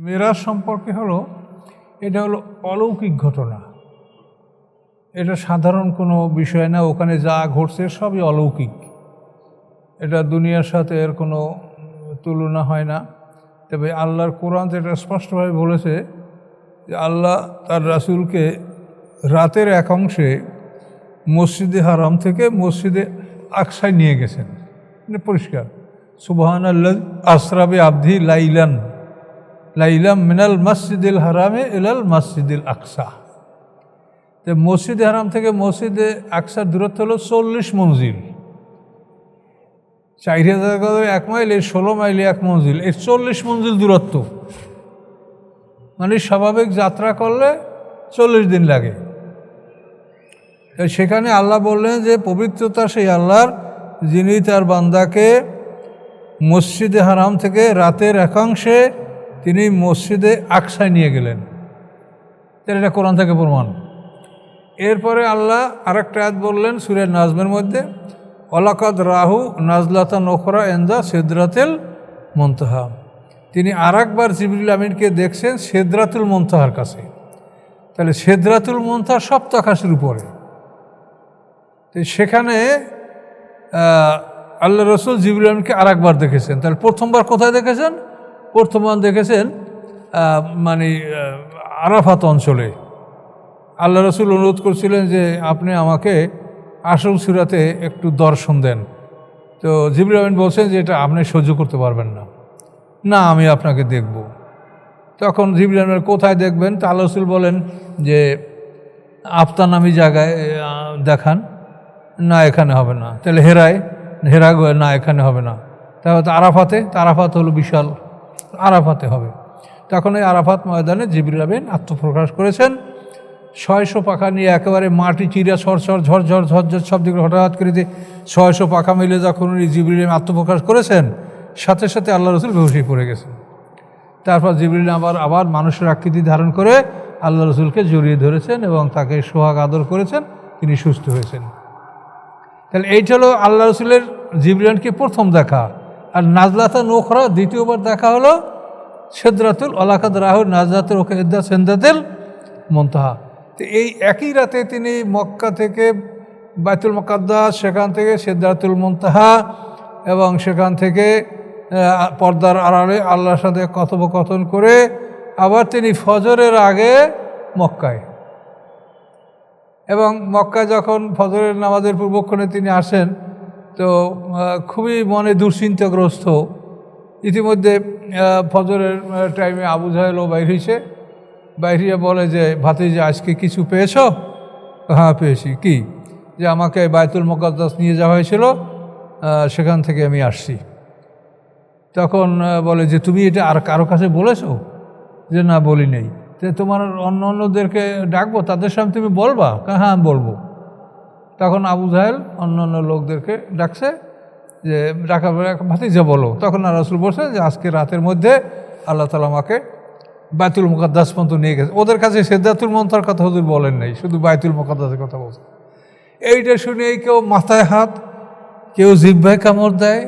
মেরাজ সম্পর্কে হলো, এটা হলো অলৌকিক ঘটনা। এটা সাধারণ কোনো বিষয় না, ওখানে যা ঘটছে সবই অলৌকিক। এটা দুনিয়ার সাথে এর কোনো তুলনা হয় না। তবে আল্লাহর কোরআন যেটা স্পষ্টভাবে বলেছে যে আল্লাহ তার রাসূলকে রাতের এক অংশে মসজিদে হারাম থেকে মসজিদে আকসায় নিয়ে গেছেন। মানে পরিষ্কার। সুবহান আল্লাহ আসরাবে আবধি লাইলান। লাইলাম মিনাল মসজিদুল হারামে ইলাল মসজিদুল আকসা। তো মসজিদে হারাম থেকে মসজিদে আকসার দূরত্ব হলো চল্লিশ মঞ্জিল। চার হাজার এক মাইল এই ষোলো মাইলে এক মঞ্জিল। এর চল্লিশ মঞ্জিল দূরত্ব। মানে স্বাভাবিক যাত্রা করলে চল্লিশ দিন লাগে। সেখানে আল্লাহ বললেন যে, পবিত্রতা সেই আল্লাহর, যিনি তার বান্দাকে মসজিদে হারাম থেকে রাতের একাংশে তিনি মসজিদে আকসায় নিয়ে গেলেন। তাহলে এটা কোরআন থেকে প্রমাণ। এরপরে আল্লাহ আরেকটা আয়াত বললেন সুরের নাজমের মধ্যে অলাকাদ রাহু নাজলাতা নখরা এন্দা সেদরাতেল মন্তহা। তিনি আর একবার জিবরুল আমিনকে দেখছেন সেদরাতুল মন্তহার কাছে। তাহলে সেদরাতুল মন্তহা সপ্ত আকাশের উপরে। তো সেখানে আল্লাহ রসুল জিবরুল আমিনকে আর একবার দেখেছেন। তাহলে প্রথমবার কোথায় দেখেছেন? প্রথমবার দেখেছেন মানে আরাফাত অঞ্চলে। আল্লাহ রসুল অনুরোধ করছিলেন যে আপনি আমাকে আসল সুরাতে একটু দর্শন দেন। তো জিবরুল রহমান বলছেন যে এটা আপনি সহ্য করতে পারবেন না। না, আমি আপনাকে দেখব। তখন জিবরুল আমিন কোথায় দেখবেন? তা আল্লাহ রসুল বলেন যে আফতা নামি জায়গায় দেখান। না, এখানে হবে না। তাহলে হেরায় হেরা না, এখানে হবে না। তাহলে তো আরাফাতে আরাফাত হলো বিশাল আরাফাতে হবে। তখন এই আরাফাত ময়দানে জিবরুল আত্মপ্রকাশ করেছেন। ছয়শো পাখা নিয়ে একেবারে মাটি চিরা সরসর ঝরঝর ঝরঝর সব দিকে হঠাৎ করে দিয়ে ছয়শো পাখা মিলে যখন উনি জিবরিল আত্মপ্রকাশ করেছেন, সাথে সাথে আল্লাহ রসুল বেহুশি পড়ে গেছেন। তারপর জিবরিল আবার আবার মানুষের আকৃতি ধারণ করে আল্লাহ রসুলকে জড়িয়ে ধরেছেন এবং তাকে সোহাগ আদর করেছেন, তিনি সুস্থ হয়েছেন। তাহলে এইটা হলো আল্লাহ রসুলের জিবরিয়ানকে প্রথম দেখা। আর নাজলাতা নোখরা দ্বিতীয়বার দেখা হলো সেদরাতুল অলাকাদ রাহুল নাজলাতুল ওকে এদ্দা সেন্দাতেল মন্তহা। তো এই একই রাতে তিনি মক্কা থেকে বাইতুল মকাদ্দাস, সেখান থেকে সেদ্দাতুল মন্তহা এবং সেখান থেকে পর্দার আড়ালে আল্লাহর সাথে কথোপকথন করে আবার তিনি ফজরের আগে মক্কায়। এবং মক্কা যখন ফজরের নামাজের পূর্বক্ষণে তিনি আসেন তো খুবই মনে দুশ্চিন্তাগ্রস্ত। ইতিমধ্যে ফজরের টাইমে আবু জাহেলও বাইর হয়েছে বাইরিয়া বলে যে, ভাতিজা, আজকে কিছু পেয়েছ? হ্যাঁ পেয়েছি। কি? যে, আমাকে বায়তুল মোকাদ্দাস নিয়ে যাওয়া হয়েছিল সেখান থেকে আমি আসছি। তখন বলে যে, তুমি এটা আর কারও কাছে বলেছ? যে, না, বলি নেই। তোমার অন্য অন্যদেরকে ডাকবো, তাদের সামনে তুমি বলবা? হ্যাঁ আমি বলব। তখন আবু জাহেল অন্য অন্য লোকদেরকে ডাকছে যে ডাকা ভাতিজা বলো। তখন আর রসুল বলছে যে, আজকে রাতের মধ্যে আল্লাহ তালা আমাকে বাইতুল মুকাদ্দাস পর্যন্ত নিয়ে গেছে। ওদের কাছে সেদ্দাতুল মন্তার কথা হুজুর বলেন নাই, শুধু বাইতুল মুকাদ্দাসের কথা বলছে। এইটা শুনেই কেউ মাথায় হাত, কেউ জিব্বায় কামড় দেয়,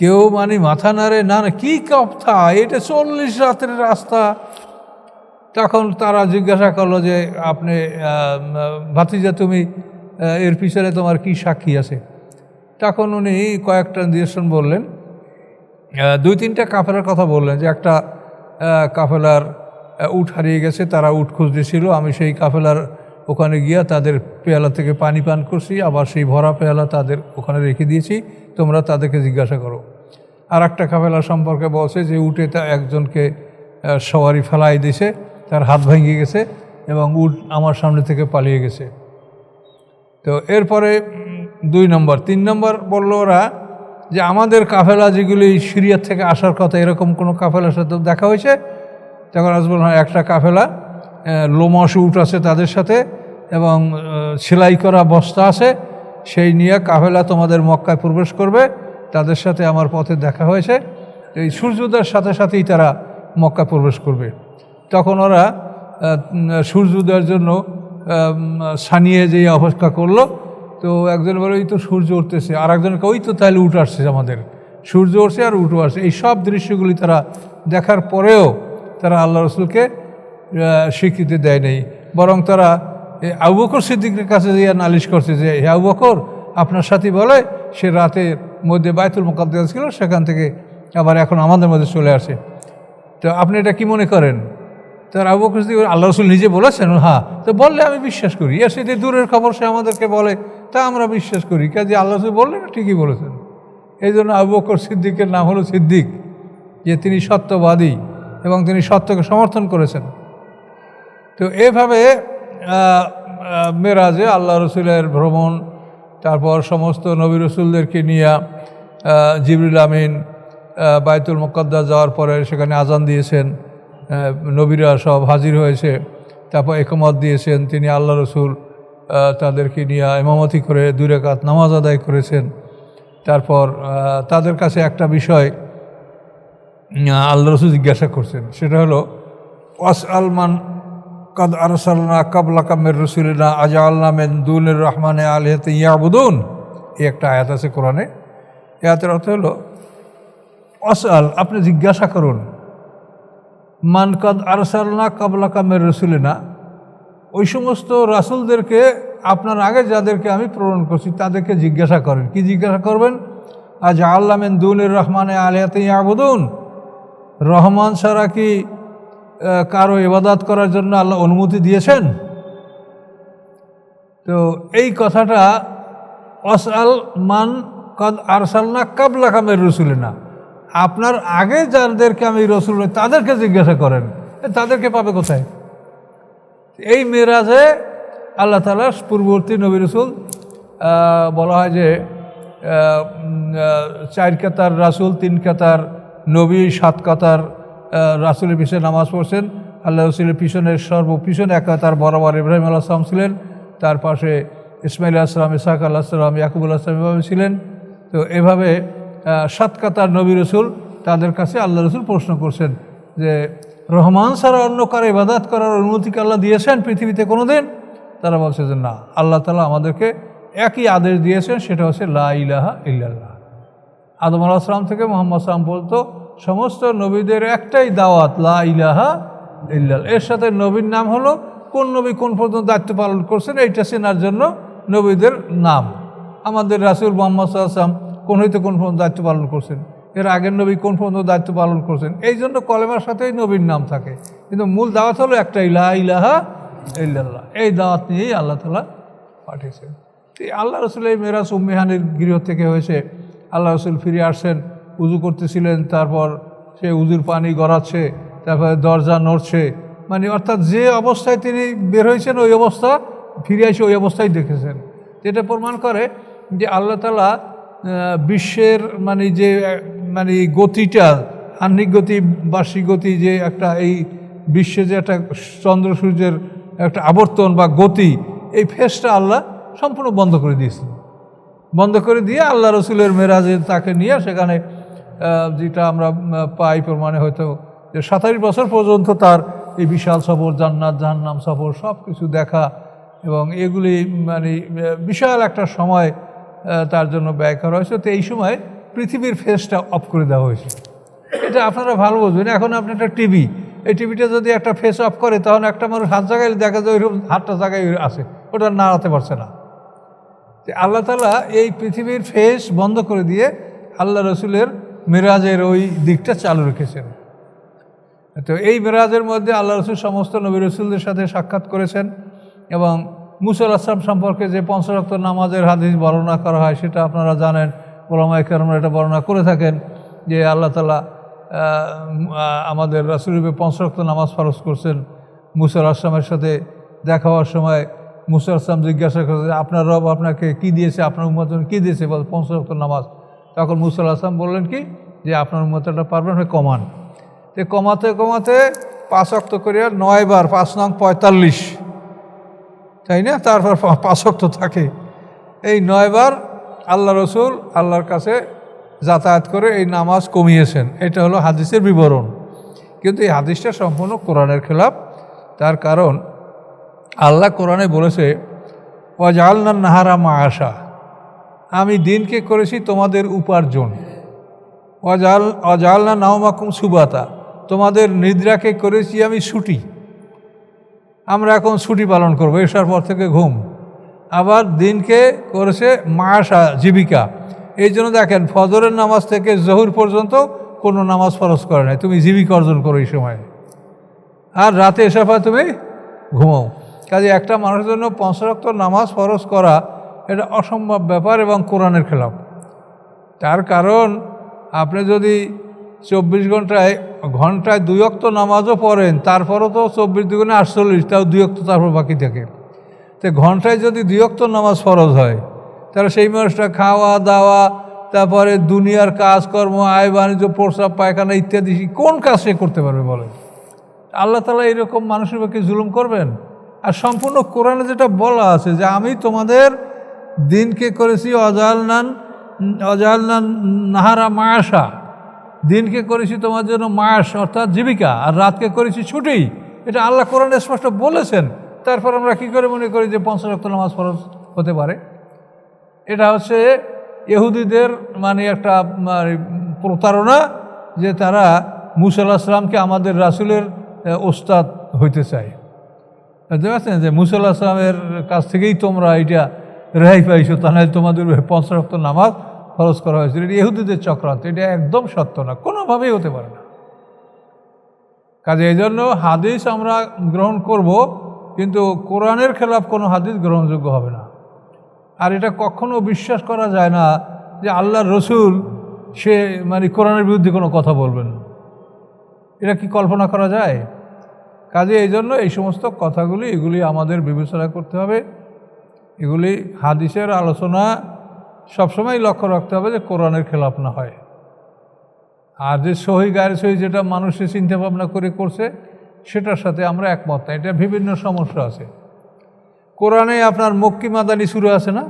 কেউ মানে মাথা নাড়ে, না না, কী কথা? এটা চল্লিশ রাতের রাস্তা। তখন তারা জিজ্ঞাসা করল যে, আপনি ভাতিজা তুমি এর পিছনে তোমার কি সাক্ষী আছে? তখন উনি কয়েকটা নিদর্শন বললেন। দুই তিনটা কাফেলার কথা বললেন যে একটা কাফেলার উট হারিয়ে গেছে, তারা উট খুঁজতেছিল, আমি সেই কাফেলার ওখানে গিয়া তাদের পেয়ালা থেকে পানি পান করছি, আবার সেই ভরা পেয়ালা তাদের ওখানে রেখে দিয়েছি, তোমরা তাদেরকে জিজ্ঞাসা করো। আর একটা কাফেলা সম্পর্কে বলছে যে উটে তা একজনকে সওয়ারি ফেলাই দিয়েছে, তার হাত ভেঙে গেছে এবং উট আমার সামনে থেকে পালিয়ে গেছে। তো এরপরে দুই নম্বর, তিন নম্বর বলল ওরা যে আমাদের কাফেলা যেগুলি সিরিয়ার থেকে আসার কথা এরকম কোনো কাফেলার সাথে দেখা হয়েছে? তখন আজবল হয় একটা কাফেলা লোমস উট আছে তাদের সাথে এবং সেলাই করা বস্তা আছে, সেই নিয়ে কাফেলা তোমাদের মক্কায় প্রবেশ করবে, তাদের সাথে আমার পথে দেখা হয়েছে। এই সূর্যোদয়ের সাথে সাথেই তারা মক্কা প্রবেশ করবে। তখন ওরা সূর্যোদয়ের জন্য সানিয়ে যে অপেক্ষা করল। তো একজন বলে, ওই তো সূর্য উঠতেছে। আর একজনকে, ওই তো তাহলে উঠ আসছে আমাদের। সূর্য উঠছে আর উঠে আসছে। এই সব দৃশ্যগুলি তারা দেখার পরেও তারা আল্লাহ রসুলকে স্বীকৃতি দেয় নেই। বরং তারা আবু বকর সিদ্দিকের কাছে গিয়ে নালিশ করছে যে, হে আবু বকর, আপনার সাথী বলে, সে রাতের মধ্যে বায়তুল মোকাদ্দাস ছিল, সেখান থেকে আবার এখন আমাদের মধ্যে চলে আসে। তো আপনি এটা কি মনে করেন? তার আবু বকর সিদ্দিক আল্লাহ রসুল নিজে বলেছেন হ্যাঁ তো বললে আমি বিশ্বাস করি। এর সেটি দূরের খবর সে আমাদেরকে বলে, তা আমরা বিশ্বাস করি। কাজে আল্লাহ রসুল বললেন, ঠিকই বলেছেন। এই জন্য আবু বকর সিদ্দিকের নাম হলো সিদ্দিক, যে তিনি সত্যবাদী এবং তিনি সত্যকে সমর্থন করেছেন। তো এভাবে মেরাজে আল্লাহ রসুলের ভ্রমণ, তারপর সমস্ত নবী রসুলদেরকে নিয়ে জিবরুল আমিন বায়তুল মোকদ্দাস যাওয়ার পরে সেখানে আজান দিয়েছেন। নবীরা সব হাজির হয়েছে। তারপর একমত দিয়েছেন, তিনি আল্লাহ রসুল তাদেরকে নিয়ে ইমামতি করে দুই রেখাত নামাজ আদায় করেছেন। তারপর তাদের কাছে একটা বিষয় আল্লাহ রসুল জিজ্ঞাসা করছেন, সেটা হলো ওয়াস আলমান কাদ আরসালনা কাবলা কামের রসুলিনা আজা আল্লাহ মেন দুনের রহমানে আলহাতে ইয়াবুদুন? এই একটা আয়াত আছে কোরআনে। এই আয়াতের অর্থ হলো, ওয়াসআল, আপনি জিজ্ঞাসা করুন মান কাদ আরসালনা কাবলা কামের রসুলিনা। ওই সমস্ত রাসুলদেরকে, আপনার আগে যাদেরকে আমি প্রেরণ করছি, তাদেরকে জিজ্ঞাসা করেন। কি জিজ্ঞাসা করবেন? আজ আল্লাহ মেন দুনের রহমানে আলিয়াতে ইয়াবুদুন। রহমান ছাড়া কি কারও ইবাদাত করার জন্য আল্লাহ অনুমতি দিয়েছেন? তো এই কথাটা অসাল মান কদ আরসালনা কাবলা কামের রসুলে না আপনার আগে যাদেরকে আমি রসুল তাদেরকে জিজ্ঞাসা করেন তাদেরকে পাবে কোথায়? এই মেরাজে আল্লাহ তালা পূর্ববর্তী নবী রসুল বলা হয় যে চার কাতার রাসুল, তিন কাতার নবী, সাত কাতার রাসুলের পিছনে নামাজ পড়ছেন। আল্লাহ রসুলের পিছনে এক কাতার বরাবর ইব্রাহিম আল্লাহ আসলাম ছিলেন। তার পাশে ইসমাইল আসলাম ইসাক আল্লাহ সালাম ইয়াকুবুল আসলাম এভাবে ছিলেন। তো এভাবে আহ, সাত কাতার নবী রসুল তাদের কাছে আল্লাহ রসুল প্রশ্ন করছেন যে রহমান ছাড়া অন্য কারও ইবাদাত করার অনুমতি কি আল্লাহ দিয়েছেন পৃথিবীতে কোনো দিন তারা বলছে যে না। আল্লাহ তালা আমাদেরকে একই আদেশ দিয়েছেন সেটা হচ্ছে লা ইলাহা ইল্লাল্লাহ। আদম আলাহিসাম থেকে মোহাম্মদ সালাম বলতো সমস্ত নবীদের একটাই দাওয়াত লা ইলাহা ইল্লাল এর সাথে নবীর নাম হলো কোন নবী কোন পর্যন্ত দায়িত্ব পালন করছেন এইটা চেনার জন্য নবীদের নাম। আমাদের রাসুল মোহাম্মদ সাল্লাম কোন হইতে কোন পর্যন্ত দায়িত্ব পালন করছেন? এর আগের নবী কোন পর্যন্ত দায়িত্ব পালন করছেন? এই জন্য কলেমার সাথেই নবীর নাম থাকে। কিন্তু মূল দাওয়াত হলো একটা লা ইলাহা ইল্লাল্লাহ। এই দাওয়াত নিয়েই আল্লাহ তালা পাঠিয়েছেন। এই আল্লাহ রসুল এই মেরাজ উম্মেহানের গৃহ থেকে হয়েছে, আল্লাহ রসুল ফিরে আসছেন উজু করতেছিলেন, তারপর সে উজুর পানি গড়াচ্ছে, তারপরে দরজা নড়ছে। মানে অর্থাৎ যে অবস্থায় তিনি বের হয়েছেন, ওই অবস্থা, ফিরে এসে ওই অবস্থায় দেখেছেন। যেটা প্রমাণ করে যে আল্লাহ তালা বিশ্বের মানে যে মানে গতিটা, আহ্নিক গতি, বার্ষিক গতি যে একটা এই বিশ্বে যে একটা চন্দ্র সূর্যের একটা আবর্তন বা গতি, এই ফেসটা আল্লাহ সম্পূর্ণ বন্ধ করে দিয়েছেন। বন্ধ করে দিয়ে আল্লাহ রসুলের মেরাজে তাকে নিয়ে সেখানে যেটা আমরা পাই প্রমাণে হয়তো যে সাতাশ বছর পর্যন্ত তার এই বিশাল সফর, জান্নাত, জাহান্নাম সফর সব কিছু দেখা এবং এগুলি মানে বিশাল একটা সময় তার জন্য ব্যয় করা হয়েছে। তো এই সময় পৃথিবীর ফেসটা অফ করে দেওয়া হয়েছে। এটা আপনারা ভালো বুঝবেন। এখন আপনি একটা টিভি এই টিভিটা যদি একটা ফেস অফ করে তখন একটা মানুষ হাত জায়গায় দেখা যায় ওইরকম হাতটা জায়গায় আছে। ওটা নাড়াতে পারছে না। যে আল্লাহ তালা এই পৃথিবীর ফেস বন্ধ করে দিয়ে আল্লাহ রসুলের মিরাজের ওই দিকটা চালু রেখেছেন। তো এই মিরাজের মধ্যে আল্লাহ রসুল সমস্ত নবী রসুলদের সাথে সাক্ষাৎ করেছেন এবং মুসল আসলাম সম্পর্কে যে পঞ্চরক্ত নামাজের হাদিস বর্ণনা করা হয়, সেটা আপনারা জানেন। ওলামায় কেরমরা এটা বর্ণনা করে থাকেন যে আল্লাহ তালা আমাদের রাসুলরূপে পঞ্চরক্ত নামাজ ফরজ করছেন। মুসল আসলামের সাথে দেখা হওয়ার সময় মুসা আসলাম জিজ্ঞাসা করছে আপনার রব আপনাকে কি দিয়েছে? আপনার উম্মতন কি দিয়েছে? বল, পঞ্চরক্ত নামাজ। তখন মুসা আসলাম বললেন কি? যে, আপনার উম্মতটা পারবেন কমান। তো কমাতে কমাতে পাঁচ অক্ত করিয়া নয় বার পাঁচ নং পঁয়তাল্লিশ তাই না? তারপর পা- পাঁচ অক্ত থাকে। এই নয়বার আল্লাহ রসুল আল্লাহর কাছে যাতায়াত করে এই নামাজ কমিয়েছেন। এটা হলো হাদিসের বিবরণ। কিন্তু এই হাদিসটা সম্পূর্ণ কোরআনের খেলাফ। তার কারণ, আল্লাহ কোরআনে বলেছে অজালনা নাহারা মা আশা আমি দিনকে করেছি তোমাদের উপার্জন। অজাল অজালনা নাওমাকুম সুবাতা। তোমাদের নিদ্রাকে করেছি আমি ছুটি। আমরা এখন ছুটি পালন করব, এসার পর থেকে ঘুম। আবার দিনকে করেছে মাসা জীবিকা। এই জন্য দেখেন, ফজরের নামাজ থেকে জহুর পর্যন্ত কোনো নামাজ ফরজ করে নাই। তুমি জীবিকা অর্জন করো এই সময়। আর রাতে এসার পর তুমি ঘুমাও। কাজে একটা মানুষের জন্য পঞ্চরক্ত নামাজ ফরজ করা, এটা অসম্ভব ব্যাপার এবং কোরআনের খেলাফ। তার কারণ, আপনি যদি চব্বিশ ঘন্টায় ঘন্টায় দুই অক্ত নামাজও পড়েন, তারপরও তো চব্বিশ দুগুণে আটচল্লিশ, তাও দুই অক্ত তারপর বাকি থাকে। তো ঘন্টায় যদি দুই অক্ত নামাজ ফরজ হয়, তাহলে সেই মানুষটা খাওয়া, দাওয়া, তারপরে দুনিয়ার কাজকর্ম, আয় বাণিজ্য, প্রস্রাব, পায়খানা ইত্যাদি কোন কাজ সে করতে পারবে বলে আল্লাহ তালা এরকম মানুষের পক্ষে জুলুম করবেন? আর সম্পূর্ণ কোরআনে যেটা বলা আছে যে, আমি তোমাদের দিনকে করেছি অজালনান অজালনান নাহারা মায়াসা দিনকে করেছি তোমার জন্য মায়াস অর্থাৎ জীবিকা, আর রাতকে করেছি ছুটি। এটা আল্লাহ কোরআনে স্পষ্ট বলেছেন। তারপর আমরা কি করে মনে করি যে পঞ্চরক্ত নামাজ ফরজ হতে পারে? এটা হচ্ছে ইহুদিদের মানে একটা মানে প্রতারণা যে তারা মুসাল্লাহ সাল্লামকে আমাদের রাসুলের ওস্তাদ হইতে চায়। বুঝতে পারছেন? যে মুসাল্লাহ সাল্লামের কাছ থেকেই তোমরা এটা রেহাই পাইছো তা নয় তোমাদের পঞ্চরক্ত নামাজ খরচ করা হয়েছিল। এটা ইহুদিদের চক্রান্ত, এটা একদম সত্য না, কোনোভাবেই হতে পারে না। কাজে এই জন্য হাদিস আমরা গ্রহণ করব, কিন্তু কোরআনের খেলাফ কোনো হাদিস গ্রহণযোগ্য হবে না। আর এটা কখনো বিশ্বাস করা যায় না যে আল্লাহর রসুল, সে মানে কোরআনের বিরুদ্ধে কোনো কথা বলবেন। এটা কি কল্পনা করা যায়? কাজে এই জন্য এই সমস্ত কথাগুলি, এগুলি আমাদের বিবেচনা করতে হবে। এগুলি হাদিসের আলোচনা সবসময় লক্ষ্য রাখতে হবে যে কোরআনের খেলাফ না হয়। আর যে সহি গায়ের সহি যেটা মানুষের চিন্তা ভাবনা করে করছে, সেটার সাথে আমরা একমত না। এটা বিভিন্ন সমস্যা আছে। কোরআনে আপনার মক্কি মাদানি সুরা আছে না?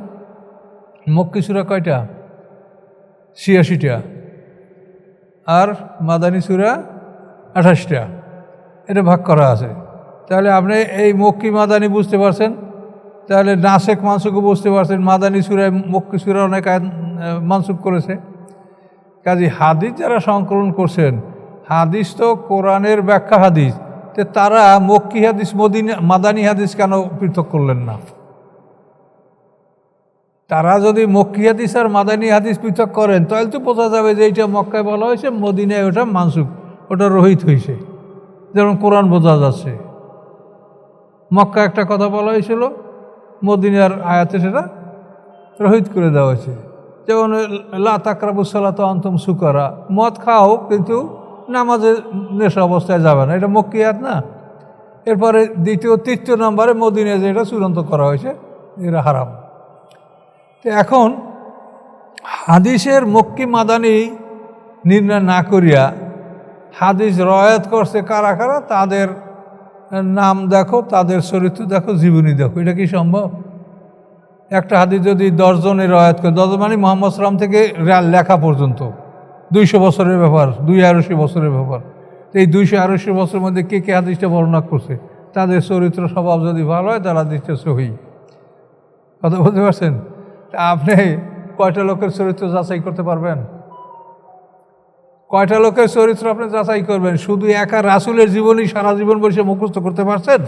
মক্কি সুরা কয়টা? ছিয়াশিটা। আর মাদানি সুরা আঠাশটা। এটা ভাগ করা আছে। তাহলে আপনি এই মক্কি মাদানি বুঝতে পারছেন তাহলে নাসেক মানসুকও বুঝতে পারছেন, মাদানি সুরায়, মক্কি সুরা অনেক মানসুক করেছে। কাজী হাদিস যারা সংকলন করছেন, হাদিস তো কোরআনের ব্যাখ্যা হাদিস, তো তারা মক্কি হাদিস, মদিনা, মাদানী হাদিস কেন পৃথক করলেন না? তারা যদি মক্কি হাদিস আর মাদানী হাদিস পৃথক করেন, তাহলে তো বোঝা যাবে যে এইটা মক্কায় বলা হয়েছে, মদিনায় ওটা মানসুক ওটা রোহিত হয়েছে যেমন কোরআন বোঝা যাচ্ছে। মক্কা একটা কথা বলা হয়েছিল মদিনার আয়াতে সেটা রহিত করে দেওয়া হয়েছে। যেমন, লা তাকরাবুসালাত অন্তম সুকারা। মদ খাও কিন্তু নামাজে নেশা অবস্থায় যাবে না। এটা মক্কিয়াত না। এরপরে দ্বিতীয়, তৃতীয় নম্বরে মদিনে যে এটা চূড়ান্ত করা হয়েছে, এটা হারাম। তো এখন হাদিসের মক্কি মাদানি নির্ণয় না করিয়া হাদিস রয়াত করছে কারা কারা? তাদের নাম দেখো, তাদের চরিত্র দেখো, জীবনী দেখো। এটা কি সম্ভব? একটা হাদিস যদি দশজনের রয়াত করে দশজন মানে মোহাম্মদ সালাম থেকে লেখা পর্যন্ত। দুইশো বছরের ব্যাপার দুই আড়াইশো বছরের ব্যাপার এই দুইশো আড়াইশো বছরের মধ্যে কে কে হাদিসটা বর্ণনা করছে? তাদের চরিত্র স্বভাব যদি ভালো হয় তারা হাদিসটা সহি। কথা বলতে পারছেন? আপনি কয়টা লোকের চরিত্র যাচাই করতে পারবেন? কয়টা লোকের চরিত্র আপনি যাচাই করবেন? শুধু একা রাসুলের জীবনই সারা জীবন বসে মুখস্থ করতে পারছেন?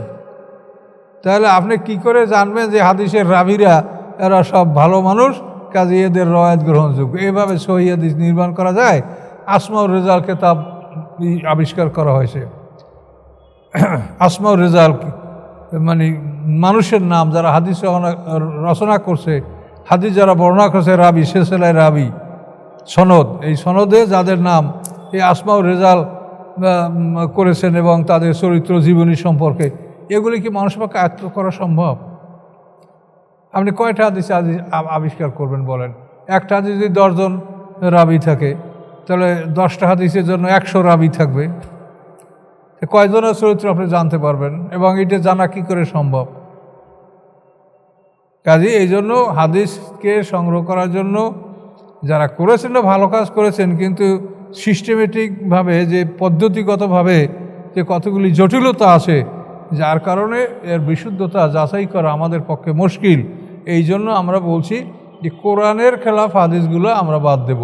তাহলে আপনি কি করে জানবেন যে হাদিসের রাবিরা এরা সব ভালো মানুষ? কাজে এদের রয়াত গ্রহণযোগ্য। এভাবে সহি হাদিস নির্মাণ করা যায়। আসমাউর রেজাল কেতাব আবিষ্কার করা হয়েছে। আসমাউর রেজাল মানে মানুষের নাম যারা হাদিস রচনা- করছে, হাদিস যারা বর্ণনা করছে রাবি শেষেলায় রাবি সনদ। এই সনদে যাদের নাম, এই আসমাউর রেজাল করেছেন এবং তাদের চরিত্র, জীবনী সম্পর্কে, এগুলি কি মানুষ পক্ষে আয়ত্ত করা সম্ভব? আপনি কয়টা হাদিস আবিষ্কার করবেন বলেন? একটা হাদিস যদি দশজন রাবি থাকে, তাহলে দশটা হাদিসের জন্য একশো রাবি থাকবে। কয়জনের চরিত্র আপনি জানতে পারবেন এবং এটা জানা কি করে সম্ভব? কাজে এই জন্য হাদিসকে সংগ্রহ করার জন্য যারা করেছেন ভালো কাজ করেছেন, কিন্তু সিস্টেমেটিকভাবে যে পদ্ধতিগতভাবে যে কতগুলি জটিলতা আছে, যার কারণে এর বিশুদ্ধতা যাচাই করা আমাদের পক্ষে মুশকিল। এই জন্য আমরা বলছি যে কোরআনের খেলাফ হাদিসগুলো আমরা বাদ দেব।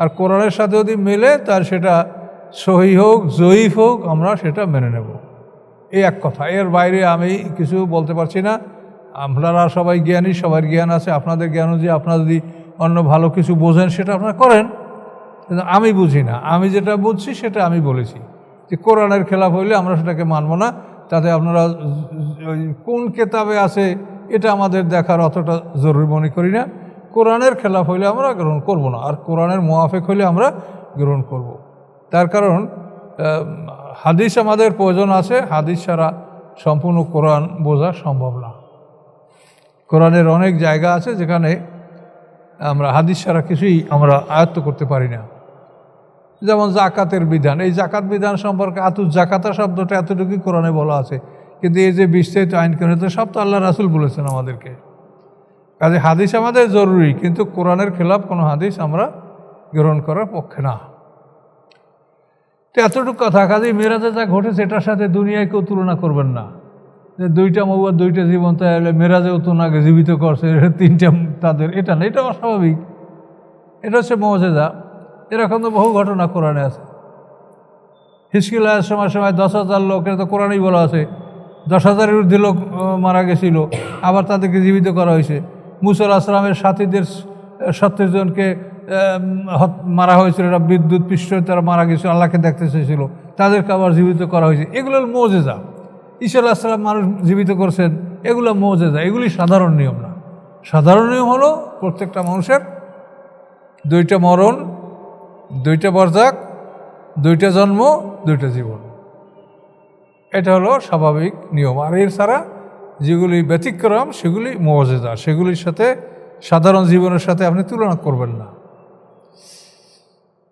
আর কোরআনের সাথে যদি মেলে, তার সেটা সহি হোক, জয়ীফ হোক, আমরা সেটা মেনে নেব। এই এক কথা। এর বাইরে আমি কিছু বলতে পারছি না। আপনারা সবাই জ্ঞানী, সবার জ্ঞান আছে। আপনাদের জ্ঞান অনুযায়ী আপনারা যদি অন্য ভালো কিছু বোঝেন, সেটা আপনারা করেন। কিন্তু আমি বুঝি না। আমি যেটা বুঝছি, সেটা আমি বলেছি। যে কোরআনের খেলাফ হইলে আমরা সেটাকে মানব না। তাতে আপনারা কোন কেতাবে আছে, এটা আমাদের দেখার অতটা জরুরি মনে করি না। কোরআনের খেলাফ হইলে আমরা গ্রহণ করব না। আর কোরআনের মোয়াফেক হইলে আমরা গ্রহণ করব। তার কারণ হাদিস আমাদের প্রয়োজন আছে। হাদিস ছাড়া সম্পূর্ণ কোরআন বোঝা সম্ভব না। কোরআনের অনেক জায়গা আছে যেখানে আমরা হাদিস ছাড়া কিছুই আমরা আয়ত্ত করতে পারি না। যেমন জাকাতের বিধান। এই জাকাত বিধান সম্পর্কে আতু জাকাতা শব্দটা এতটুকুই কোরআনে বলা আছে। কিন্তু এই যে বিস্তারিত আইন কেন সব তো আল্লাহ রাসুল বলেছেন আমাদেরকে। কাজে হাদিস আমাদের জরুরি, কিন্তু কোরআনের খেলাফ কোনো হাদিস আমরা গ্রহণ করার পক্ষে না। তো এতটুকু কথা কাজে মেরাজে যা ঘটেছে, এটার সাথে দুনিয়ায় কেউ তুলনা করবেন না। যে দুইটা মৌয়ার দুইটা জীবন তাহলে মেরাজেও তো নাকি জীবিত করছে তিনটা তাদের। এটা না, এটা অস্বাভাবিক। এটা হচ্ছে মৌজেদা এরকম তো বহু ঘটনা কোরআনে আছে। হিসকিল সময় সময় দশ হাজার লোক, এটা তো কোরআনেই বলা আছে, দশ হাজারের ঊর্ধ্বে লোক মারা গেছিল, আবার তাদেরকে জীবিত করা হয়েছে। মুসল আসলামের সাথীদের সত্তর জনকে মারা হয়েছিল এটা বিদ্যুৎ পৃষ্ঠ তারা মারা গেছিল, আল্লাহকে দেখতে চেয়েছিল, তাদেরকে আবার জীবিত করা হয়েছে। এগুলো মৌজেজা। ঈশ্বর আসলাম মানুষ জীবিত করছেন, এগুলো মৌজেজা, এগুলি সাধারণ নিয়ম না। সাধারণ নিয়ম হলো প্রত্যেকটা মানুষের দুইটা মরণ, দুইটা বরজাক, দুইটা জন্ম, দুইটা জীবন। এটা হলো স্বাভাবিক নিয়ম। আর এর ছাড়া যেগুলি ব্যতিক্রম, সেগুলি মজেদা সেগুলির সাথে সাধারণ জীবনের সাথে আপনি তুলনা করবেন না।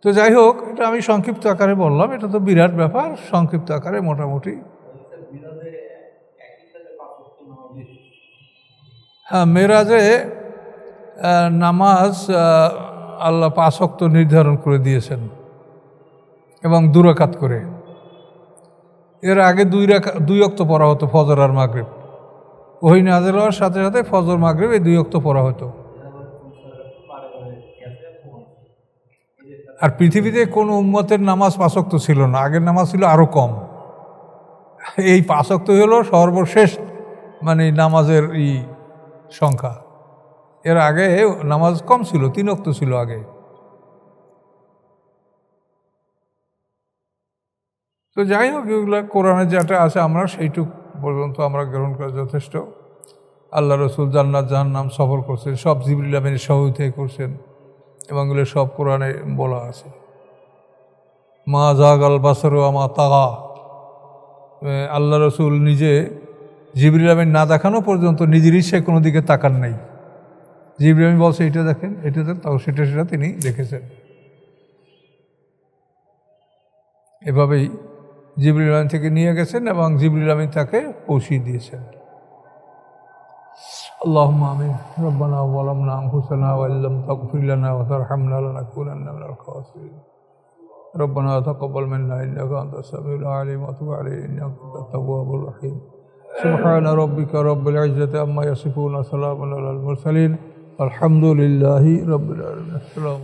তো যাই হোক, এটা আমি সংক্ষিপ্ত আকারে বললাম, এটা তো বিরাট ব্যাপার, সংক্ষিপ্ত আকারে মোটামুটি হ্যাঁ মেরাজে নামাজ আল্লাহ পাঁচক্ত নির্ধারণ করে দিয়েছেন এবং দুরাকাত করে। এর আগে দুই রাখা দুই অক্ত পড়া হতো ফজর আর মাগরিব। ওই নাজের হওয়ার সাথে সাথে ফজর, মাগরিব এই দুই অক্ত পড়া হতো। আর পৃথিবীতে কোনো উম্মতের নামাজ পাঁচক্ত ছিল না, আগের নামাজ ছিল আরও কম। এই পাঁচক্ত হলো সর্বশেষ মানে নামাজের ই সংখ্যা। এর আগে নামাজ কম ছিল, তিন অক্ত ছিল আগে। তো যাই হোক, এগুলো কোরআনে যেটা আছে আমরা সেইটুক পর্যন্ত আমরা গ্রহণ করা যথেষ্ট। আল্লাহ রসুল জান্নাত, জাহান্নাম সফর করছেন, সব জিবরিল আমিনের সহযোগিতায় করছেন এবং এগুলো সব কোরআনে বলা আছে। মা জাগাল বাসরো আমা তাগা। আল্লাহ রসুল নিজে জিবরিল আমিন না দেখানো পর্যন্ত নিজের ইচ্ছায় কোনো দিকে তাকান নাই জিবরিল আমিন বলছে এটা দেখেন এটা দেখেন তাও সেটা সেটা তিনি দেখেছেন এভাবেই জিবরিল আমিন থেকে নিয়ে গেছেন এবং জিবরিল আমিন তাকে পৌঁছিয়ে দিয়েছেন اللهم آمين ربنا ظلمنا أنفسنا وإن لم تغفر لنا وترحمنا لنكونن من الخاسرين ربنا تقبل منا إنك أنت السميع العليم وتب علينا إنك أنت التواب الرحيم سبحان ربك رب العزة عما يصفون وسلام على المرسلين الحمد لله رب العالمين. السلام